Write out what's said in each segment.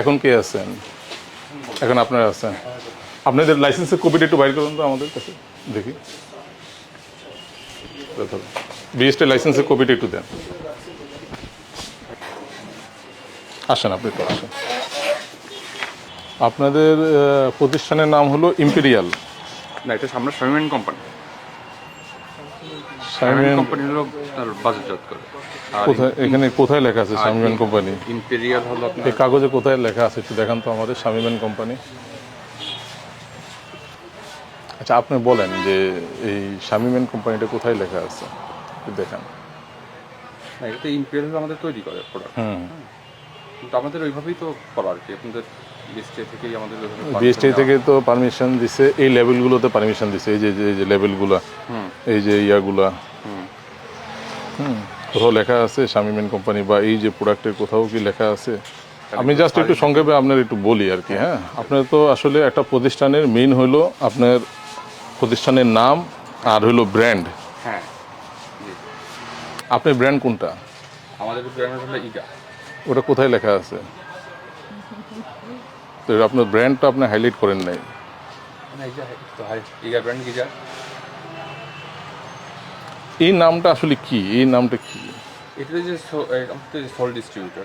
এখন কে আছেন? এখন আপনারা আছেন। আপনাদের লাইসেন্সের কপিটা একটু বাইর করুন তো আমাদের কাছে, দেখি। বিএসটি লাইসেন্সের কপিটা একটু দেন। আসেন আপনি তো আসেন। আপনাদের প্রতিষ্ঠানের নাম হলো ইম্পেরিয়াল না, এটা সামনে কোম্পানি সামিয়ান কোম্পানি হলো তার বাজারজাত করে। আর কোথায় এখানে কোথায় লেখা আছে সামিয়ান কোম্পানি ইম্পেরিয়াল হলো আপনার এই কাগজে কোথায় লেখা আছে একটু দেখান তো আমাদের শামিমেন কোম্পানি আচ্ছা আপনি বলেন যে এই শামিমেন কোম্পানিটা কোথায় লেখা আছে? একটু দেখান। এটা ইম্পেরিয়াল আমাদের তৈরি করে প্রোডাক্ট হুম। কিন্তু আমাদের ওইভাবেই তো করা আর কি। আপনাদের বিএসটি থেকে তো পারমিশন দিছে এই লেভেলগুলোতে পারমিশন দিছে এই যে যে- লেভেলগুলো হুম। এই যে ইয়াগুলা। হুম। কোথাও লেখা আছে শামিমেন কোম্পানি বা এই যে প্রোডাক্টের কোথাও কি লেখা আছে? আমি জাস্ট একটু সংক্ষেপে আপনার একটু বলি আর কি হ্যাঁ? আপনার তো আসলে একটা প্রতিষ্ঠানের মেইন হলো আপনার প্রতিষ্ঠানের নাম আর হলো ব্র্যান্ড হ্যাঁ। আপনার ব্র্যান্ড কোনটা? আমাদের ব্র্যান্ড হলো ইগা ওটা কোথায় লেখা আছে? তো আপনার ব্র্যান্ডটা আপনি হাইলাইট করেন নাই। না ইগা তো হাই ইগা ব্র্যান্ড গিজা এই নামটা আসলে কি? এই নামটা কি? এটা যে সো- এই আমাদের ডিস্ট্রিবিউটর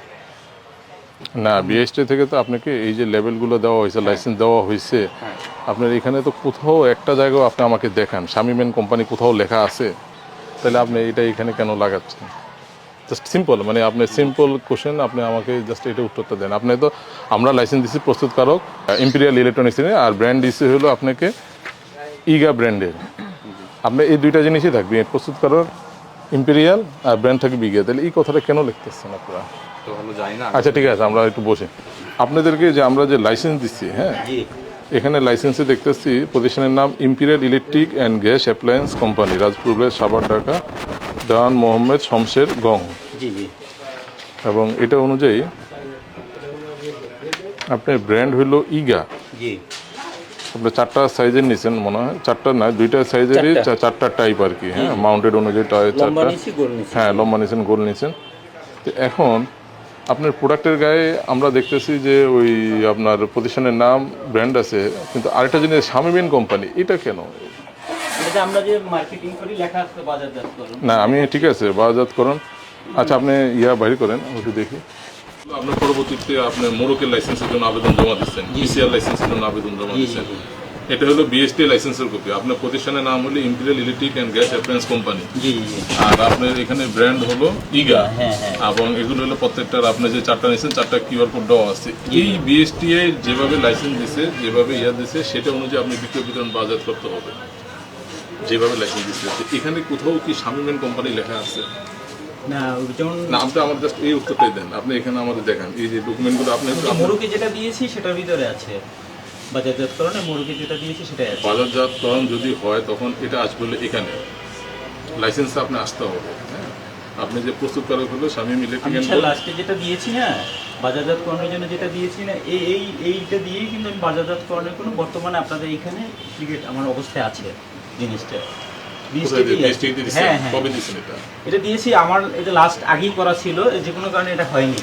না বিএসটি থেকে তো আপনাকে এই যে লেভেলগুলো দেওয়া হয়েছে লাইসেন্স দেওয়া হয়েছে। হ্যাঁ। আপনার এখানে তো কোথাও একটা জায়গাও আপনি আমাকে দেখান। শামিমেন কোম্পানি কোথাও লেখা আছে। তাহলে আপনি এটা এখানে কেন লাগাচ্ছেন? জাস্ট সিম্পল মানে আপনি সিম্পল কোশ্চেন আপনি আমাকে জাস্ট এটা উত্তরটা দেন। আপনি তো আমরা লাইসেন্স দিচ্ছি প্রস্তুতকারক ইম্পিরিয়াল ইলেকট্রনিক্সের আর ব্র্যান্ড দিচ্ছি হলো আপনাকে ইগা ব্র্যান্ডের আপনি এই দুইটা জিনিসই থাকবে প্রস্তুত করার ইম্পিরিয়াল আর ব্র্যান্ড থাকবে ইগা তাহলে এই কথাটা কেন লিখতেছেন আপনারা? আচ্ছা ঠিক আছে আমরা একটু বসে। আপনাদেরকে যে আমরা যে লাইসেন্স দিচ্ছি হ্যাঁ? এখানে লাইসেন্সে দেখতেছি প্রতিষ্ঠানের নাম imperial electric and gas appliance company Rajpur ব্যাস সাবার ঢাকা দান মোহাম্মদ শমশের গং এবং এটা অনুযায়ী আপনার ব্র্যান্ড হইল ইগা আপনি চারটা সাইজের নিছেন মনে হয়। চারটা না দুইটা সাইজেরই চারটা। টাইপ আর কি হ্যাঁ? মাউন্টেড অনুযায়ী চারটা। হ্যাঁ লম্বা নিছেন গোল নিছেন। তো এখন আপনার প্রোডাক্টের গায়ে আমরা দেখতেছি যে ওই আপনার প্রতিষ্ঠানের নাম ব্র্যান্ড আছে কিন্তু আরেকটা জিনিস শামিমিন কোম্পানি এটা কেন? না আমি ঠিক আছে বাজাতকরণ আচ্ছা আপনি ইয়া বাইর করেন একটু দেখি। আপনার পরবর্তীতে আপনার মোরকের লাইসেন্সের জন্য আবেদন জমা দিচ্ছেন ইসিআর লাইসেন্সের জন্য আবেদন জমা দিচ্ছেন। এটা হলো বিএসটি লাইসেন্সের কপি আপনার প্রতিষ্ঠানের নাম হলো imperial electric and gas appliance company আর আপনার এখানে ব্র্যান্ড হলো ইগা হ্যাঁ, হ্যাঁ। এবং এগুলো হলো প্রত্যেকটার আপনি যে চারটা নিয়েছেন চারটা কিউআর কোড দেওয়া আছে। এই বিএসটিআই যেভাবে লাইসেন্স দিছে যেভাবে ইয়া দিছে সেটা অনুযায়ী আপনি বিক্রয় বিতরণ বাজার করতে হবে। যেভাবে লাইসেন্স দিচ্ছে এখানে কোথাও কি শামিমেন কোম্পানি লেখা আছে? না ওই যেমন না আপনি আমাদের জাস্ট এই উত্তরটাই দেন। আপনি এখানে আমাদের দেখান। এই যে ডকুমেন্টগুলো আপনি মুরুকি যেটা দিয়েছি সেটার ভিতরে আছে। বাজারজাত করণে মুরুকি যেটা দিয়েছি সেটাই আছে। বাজারজাতকরণ যদি হয় তখন এটা আসবে এখানে। লাইসেন্স আপনি আসতে হবে হ্যাঁ? আপনি যে প্রস্তুতকারক হলো শামিম ইলেকট্রিক লাস্টে যেটা দিয়েছি না বাজারজাত করণের জন্য যেটা দিয়েছি না এই এই এইটা দিয়েই কিন্তু আমি বাজারজাত করণের কোনো বর্তমানে আপনাদের এখানে ক্রিকেট আমার অবস্থায় আছে জিনিসটা। হ্যাঁ হ্যাঁ। এটা? দিয়েছি আমার এটা লাস্ট আগেই করা ছিল যে কোনো কারণে এটা হয়নি।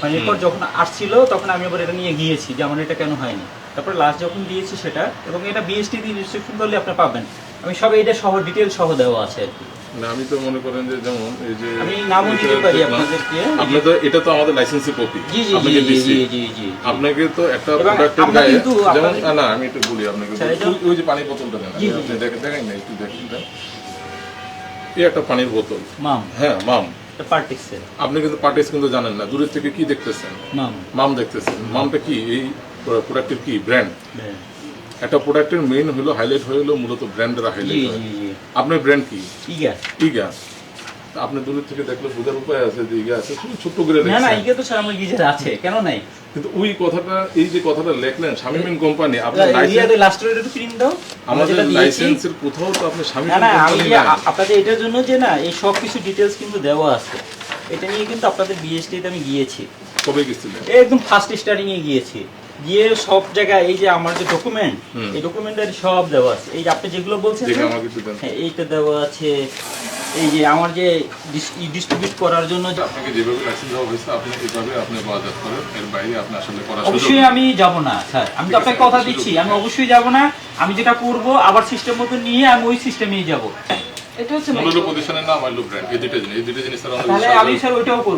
মানে এরপর যখন আসছিল তখন আমি আবার এটা নিয়ে গিয়েছি যে আমার এটা কেন হয়নি। তারপর লাস্ট যখন দিয়েছি সেটা এবং এটা বিএসটি দিয়ে রেজিস্ট্রেশন করলে আপনি পাবেন। আমি সব এটা সহ ডিটেল সহ দেওয়া আছে আর কি। না আমি তো মনে করেন যে যেমন এই যে আমি নামও এটা দিতে পারি। আপনাদেরকে। আপনি তো এটা তো আমাদের লাইসেন্সের কপি জি জি জি জি জি আপনাকে তো একটা প্রোডাক্টের গায়ে যেমন না, আমি একটু বলি আপনাকে ওই- যে পানির বোতলটা দেন আপনি দেখেন দেখেন না একটু দেখেন এই একটা পানির বোতল। মাম। হ্যাঁ মাম। আপনি কিন্তু পার্টিস কিন্তু জানেন না দূরের থেকে কি দেখতেছেন? মাম। মাম দেখতেছেন। মামটা কি? এই প্রোডাক্টের কি? ব্র্যান্ড। একটা প্রোডাক্টের মেইন হলো হাইলাইট হলো মূলত ব্র্যান্ডের হাইলাইট জি জি আপনার ব্র্যান্ড কি? ইগা। ইগা। আপনি দূরের থেকে দেখলে বোঝার উপায় আছে যে ইগা আছে ছোট্ট করে না না ইগা তো স্যার আমার গিজার আছে কেন নাই? কিন্তু ওই কথাটা এই যে কথাটা লেখলেন শামিমিন কোম্পানি আপনার লাইসেন্স ইরিয়াতে লাস্টের একটু প্রিন্ট দাও। আমাদের লাইসেন্সের কোথাও তো আপনি শামিমিন না আমি কোম্পানি যে আপনাদের এটার জন্য যে না এই সব কিছু ডিটেলস কিন্তু দেওয়া আছে। এটা নিয়ে কিন্তু আপনাদের বিএসটিতে আমি গিয়েছি। কবে গেছিলেন এই একদম ফার্স্ট স্টার্টিং এ গিয়েছি। গিয়ে সব জায়গায় এই যে আমার যে ডকুমেন্ট এই ডকুমেন্টারি সব দেওয়া আছে। এই যে আপনি যেগুলো বলছেন হ্যাঁ এইটা দেওয়া আছে। এই যে আমার যে ডিস্ট্রিবিউট করার জন্য আপনাকে যেভাবে লাইসেন্স দেওয়া হয়েছে আপনি এইভাবে আপনি বাজার করেন। এর বাইরে আপনি আসলে সুযোগ অবশ্যই আমি যাব না স্যার। আমি তো আপনাকে কথা দিচ্ছি। আমি অবশ্যই যাব না। আমি যেটা করব আবার সিস্টেম মতো নিয়ে আমি ওই সিস্টেমেই যাব। এটা হচ্ছে মূল্য প্রতিষ্ঠানের নাম আইলো ব্র্যান্ড এই দুইটা জিনিস এই দুইটা জিনিস তাহলে আমি স্যার ওইটাও